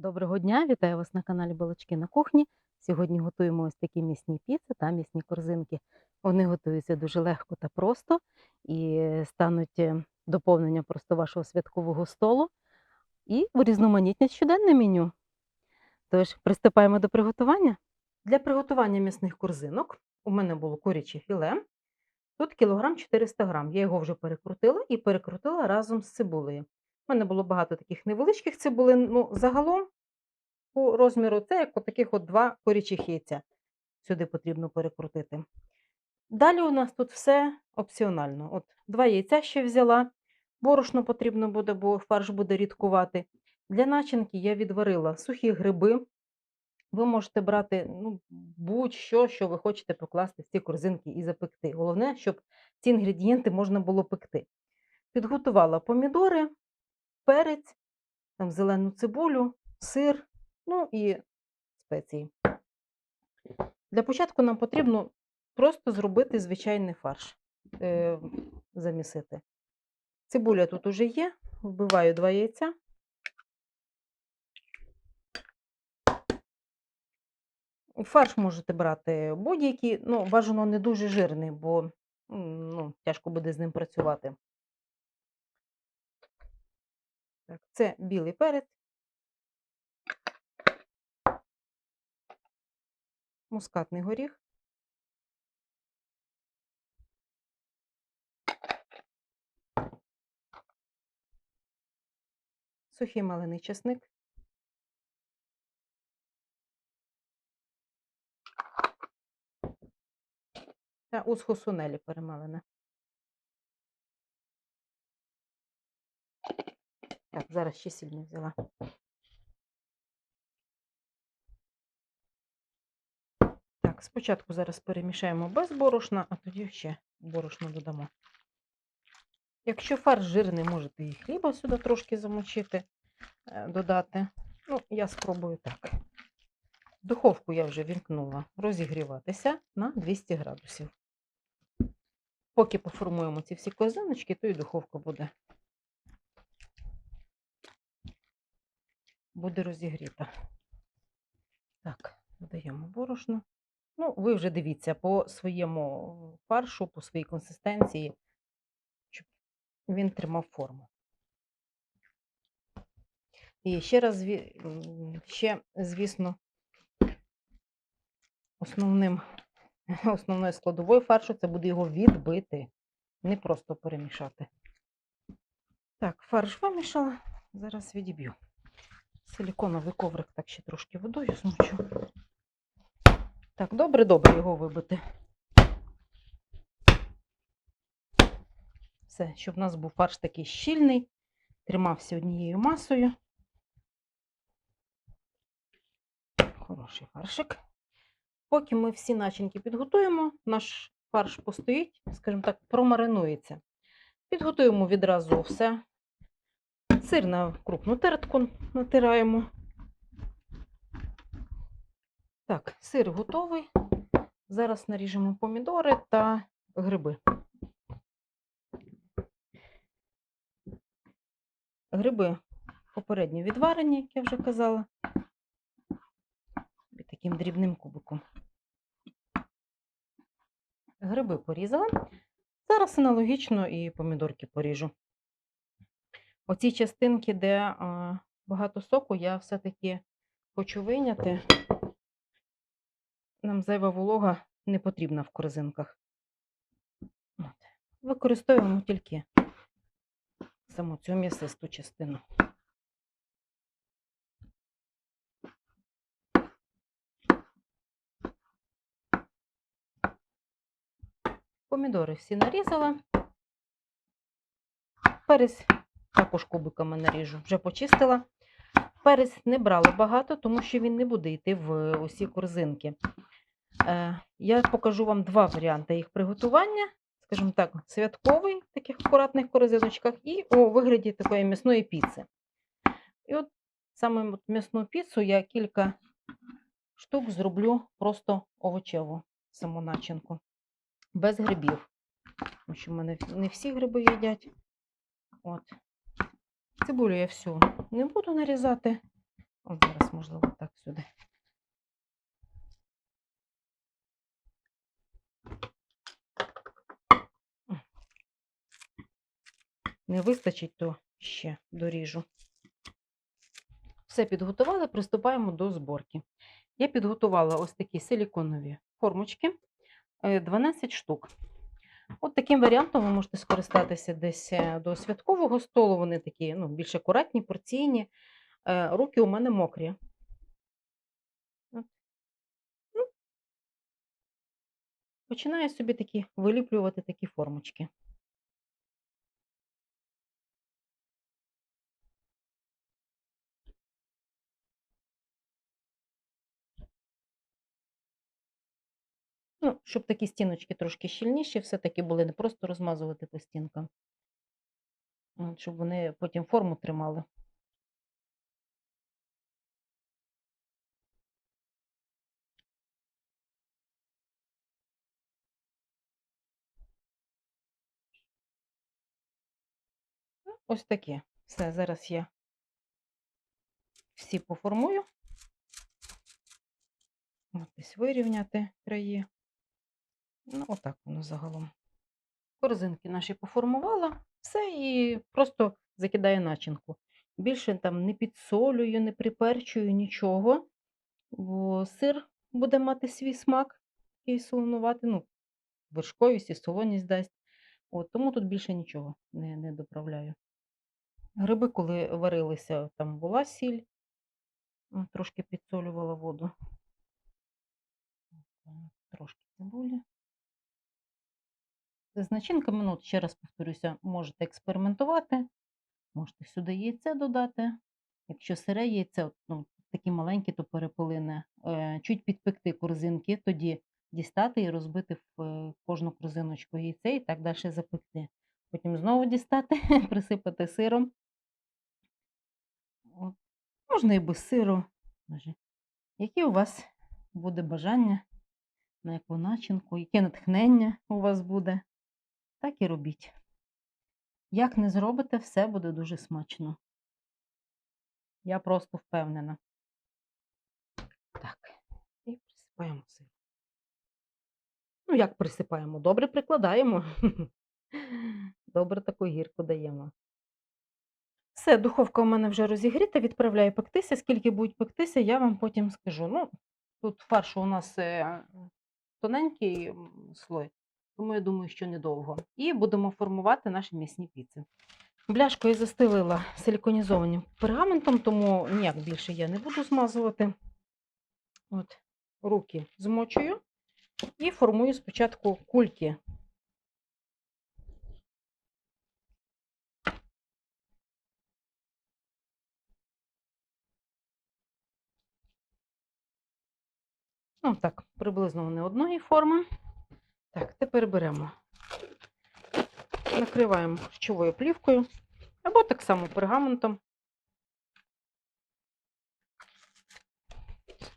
Доброго дня, вітаю вас на каналі Балачки на кухні. Сьогодні готуємо ось такі м'ясні піци та м'ясні корзинки. Вони готуються дуже легко та просто і стануть е, доповненням просто вашого святкового столу і урізноманітнять щоденне меню. Тож, приступаємо до приготування. Для приготування м'ясних корзинок у мене було куряче філе. Тут кілограм 400 грам. Я його вже перекрутила і перекрутила разом з цибулею. У мене було багато таких невеличких цибулин. Ну, загалом, по розміру, це як таких от два курячих яйця. Сюди потрібно перекрутити. Далі у нас тут все опціонально. От Два яйця ще взяла. Борошно потрібно буде, бо фарш буде рідкувати. Для начинки я відварила сухі гриби. Ви можете брати ну, будь-що, що ви хочете покласти в ці корзинки і запекти. Головне, щоб ці інгредієнти можна було пекти. Підготувала помідори, перець, там, зелену цибулю, сир, ну і спеції. Для початку нам потрібно просто зробити звичайний фарш, е, замісити. Цибуля тут уже є, вбиваю два яйця. Фарш можете брати будь-який, ну, бажано не дуже жирний, бо ну, тяжко буде з ним працювати. Так, це білий перець. Мускатний горіх. Сухий малений чесник. Та ускосунелі перемелене. Так, зараз ще сіль не взяла. Так, спочатку зараз перемішаємо без борошна, а тоді ще борошно додамо. Якщо фарш жирний, можете і хліба сюди трошки замочити, е, додати. Ну, я спробую так. Духовку я вже вімкнула розігріватися на 200 градусів. Поки поформуємо ці всі козиночки, то і духовка буде, буде розігріта. Так, додаємо борошно. Ну, ви вже дивіться по своєму фаршу, по своїй консистенції, щоб він тримав форму. І ще раз, ще, звісно, основним, основною складовою фаршу це буде його відбити, не просто перемішати. Так, фарш вимішала, зараз відіб'ю. Силіконовий коврик так ще трошки водою змочу. Так, добре-добре його вибити. Все, щоб в нас був фарш такий щільний, тримався однією масою. Хороший фаршик. Поки ми всі начинки підготуємо, наш фарш постоїть, скажімо так, промаринується. Підготуємо відразу все. Сир на крупну тертку натираємо. Так, сир готовий. Зараз наріжемо помідори та гриби. Гриби попередньо відварені, як я вже казала, і таким дрібним кубиком. Гриби порізала. Зараз аналогічно і помідорки поріжу. Оці частинки, де багато соку, я все-таки хочу вийняти. Нам зайва волога не потрібна в корзинках. Використовуємо тільки саму цю м'ясисту частину. Помідори всі нарізала. Перець також кубиками наріжу, вже почистила. Перець не брала багато, тому що він не буде йти в усі корзинки. Е, Я покажу вам два варіанти їх приготування. Скажімо так, святковий в таких акуратних корзиночках і у вигляді такої м'ясної піци. І от саме м'ясну піцу я кілька штук зроблю просто овочеву саму начинку, без грибів. Тому що в мене не всі гриби їдять. От. Цибулю я всю не буду нарізати. От зараз, можливо, так сюди. Не вистачить, то ще доріжу. Все підготували, приступаємо до зборки. Я підготувала ось такі силіконові формочки, е, 12 штук. От таким варіантом ви можете скористатися десь е, до святкового столу. Вони такі ну, більш акуратні, порційні. Е, Руки у мене мокрі. Ну, Починаю собі такі виліплювати такі формочки. Ну, щоб такі стіночки трошки щільніші, все-таки були, не просто розмазувати по стінкам. Щоб вони потім форму тримали. Ну, Ось таке. Все, зараз я всі поформую. От десь вирівняти краї. Ну, отак воно загалом. Корзинки наші поформувала, все і просто закидаю начинку. Більше там не підсолюю, не приперчую нічого, бо сир буде мати свій смак, такий солонуватий, ну, вершковість і солоність дасть. От, тому тут більше нічого не, не доправляю. Гриби, коли варилися, там була сіль, ну, трошки підсолювала воду. Трошки цибулі. З начинками, ну, ще раз повторюся, можете експериментувати, можете сюди яйце додати. Якщо сире яйце, ну, такі маленькі, то перепилине, е, чуть підпекти корзинки, тоді дістати і розбити в е, кожну корзиночку яйце і так далі запекти. Потім знову дістати, присипати сиром. Можна і без сиру. Які у вас буде бажання, на яку начинку, яке натхнення у вас буде, так і робіть. Як не зробите, все буде дуже смачно. Я просто впевнена. Так, і присипаємо сир. Ну, як присипаємо? Добре прикладаємо. Добре таку гірку даємо. Все, духовка у мене вже розігріта, відправляю пектися. Скільки будуть пектися, я вам потім скажу. Ну, тут фаршу у нас е, тоненький слой, тому я думаю, що недовго. І будемо формувати наші м'ясні піци. Бляшку я застелила силіконізованим пергаментом, тому ніяк більше я не буду змазувати. От, руки змочую і формую спочатку кульки. Ну, так, приблизно вони одної форми. Так, тепер беремо, накриваємо харчовою плівкою або так само пергаментом.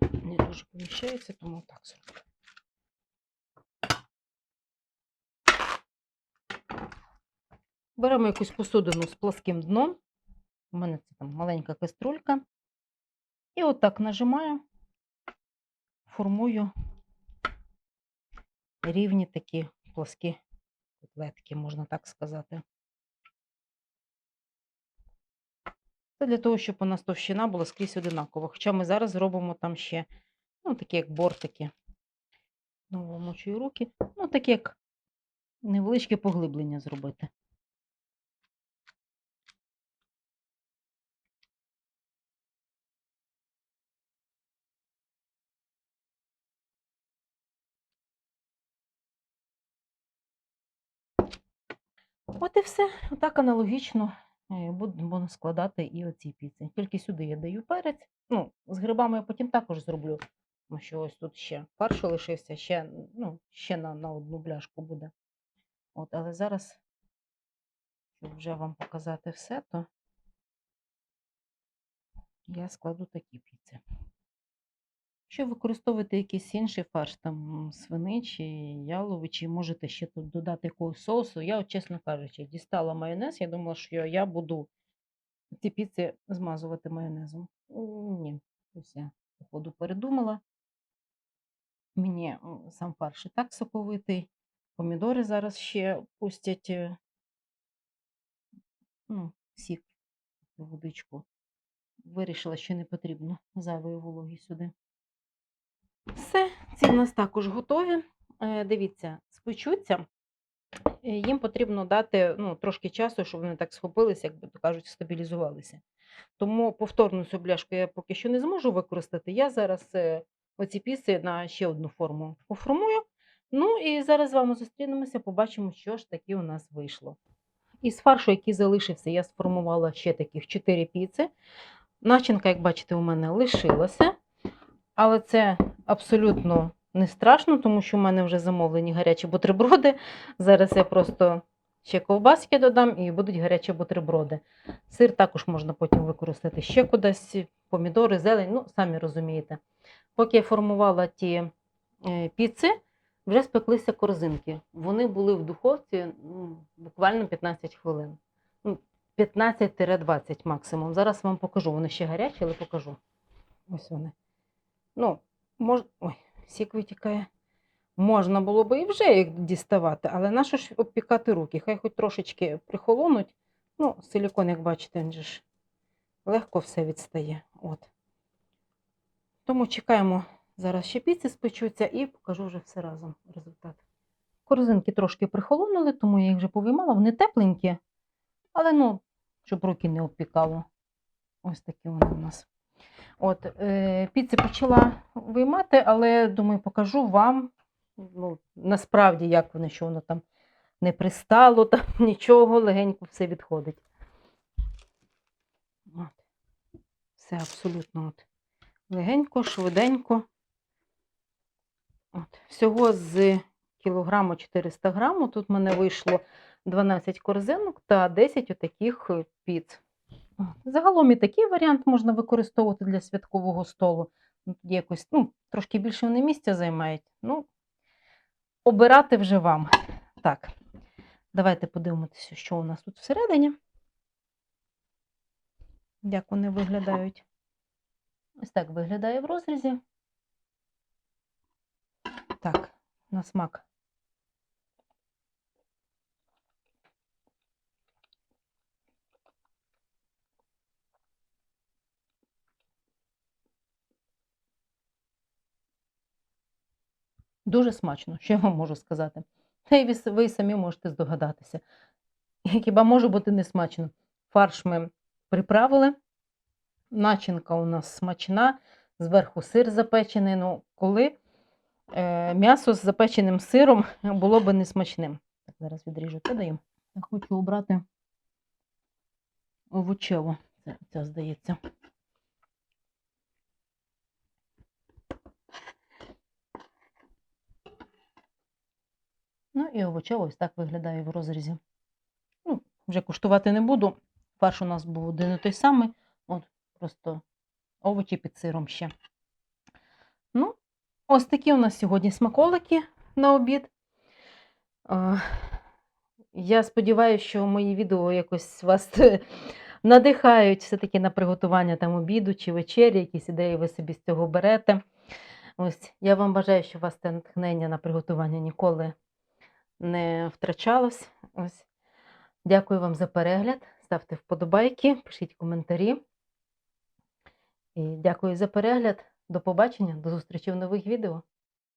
Не дуже поміщається, тому так зроблю. Беремо якусь посудину з плоским дном. У мене це там маленька каструлька. І отак нажимаю, формую рівні такі плоскі котлетки, можна так сказати. Це для того, щоб у нас товщина була скрізь одинакова. Хоча ми зараз зробимо там ще, ну, такі як бортики. Знову мочую руки. Ну, такі як невеличке поглиблення зробити. От і все. Отак аналогічно е, будемо складати і оці піци. Тільки сюди я даю перець. Ну, з грибами я потім також зроблю. Тому що ось тут ще фаршу лишився, ще, ну, ще на, на одну бляшку буде. От, але зараз, щоб вже вам показати все, то я складу такі піци. Якщо використовуєте якийсь інший фарш, там свини чи чи можете ще тут додати якогось соусу. Я, чесно кажучи, дістала майонез. Я думала, що я буду ці піци змазувати майонезом. Ні, Щось я, походу, передумала. Мені сам фарш і так соковитий. Помідори зараз ще пустять е, ну, сік водичку. Вирішила, що не потрібно зайвої вологі сюди. Все, ці в нас також готові. Е, Дивіться, спечуться. Е, Їм потрібно дати ну, трошки часу, щоб вони так схопилися, як би то кажуть, стабілізувалися. Тому повторну цю бляшку я поки що не зможу використати. Я зараз е, оці піси на ще одну форму поформую. Ну і зараз з вами зустрінемося, побачимо, що ж таки у нас вийшло. Із фаршу, який залишився, я сформувала ще таких 4 піци. Начинка, як бачите, у мене лишилася, але це абсолютно не страшно, тому що в мене вже замовлені гарячі бутерброди. Зараз я просто ще ковбаски додам і будуть гарячі бутерброди. Сир також можна потім використати ще кудись, помідори, зелень, ну, самі розумієте. Поки я формувала ті е, піци, вже спеклися корзинки. Вони були в духовці ну, буквально 15 хвилин. Ну, 15-20 максимум. Зараз вам покажу. Вони ще гарячі, але покажу. Ось вони. Ну, мож... Ой, сік витікає. Можна було би і вже їх діставати, але нащо ж обпікати руки? Хай хоч трошечки прихолонуть. Ну, силікон, як бачите, він же ж легко все відстає. От. Тому чекаємо, зараз ще піці спечуться і покажу вже все разом результат. Корзинки трошки прихолонули, тому я їх вже повиймала. Вони тепленькі, але ну, щоб руки не обпікало. Ось такі вони у нас. От, е, піци почала виймати, але думаю, покажу вам ну, насправді, як воно, що воно там не пристало, там нічого, легенько все відходить. От. Все абсолютно от. легенько, швиденько. От. Всього з кілограму 400 граму. Тут в мене вийшло 12 корзинок та 10 отаких піц. Загалом і такий варіант можна використовувати для святкового столу. Ну, Тоді якось ну, трошки більше вони місця займають. Ну, обирати вже вам. Так, давайте подивимося, що у нас тут всередині. Як вони виглядають. Ось так виглядає в розрізі. Так, на смак. Дуже смачно, що я вам можу сказати. Та й ви, ви самі можете здогадатися. Хіба може бути не смачно? Фарш ми приправили, начинка у нас смачна, зверху сир запечений. Ну, коли е, м'ясо з запеченим сиром було би не смачним. Так, зараз відріжу, подаю. Я хочу обрати овочеву. Це, це здається. Ну і овочево ось так виглядає в розрізі. Ну, вже куштувати не буду. Фарш у нас був один і той самий. От просто овочі під сиром ще. Ну, ось такі у нас сьогодні смаколики на обід. Я сподіваюся, що мої відео якось вас надихають все-таки на приготування там обіду чи вечері, якісь ідеї ви собі з цього берете. Ось, я вам бажаю, щоб у вас те натхнення на приготування ніколи не втрачалось. Ось. Дякую вам за перегляд. Ставте вподобайки, пишіть коментарі. І дякую за перегляд. До побачення, до зустрічі в нових відео.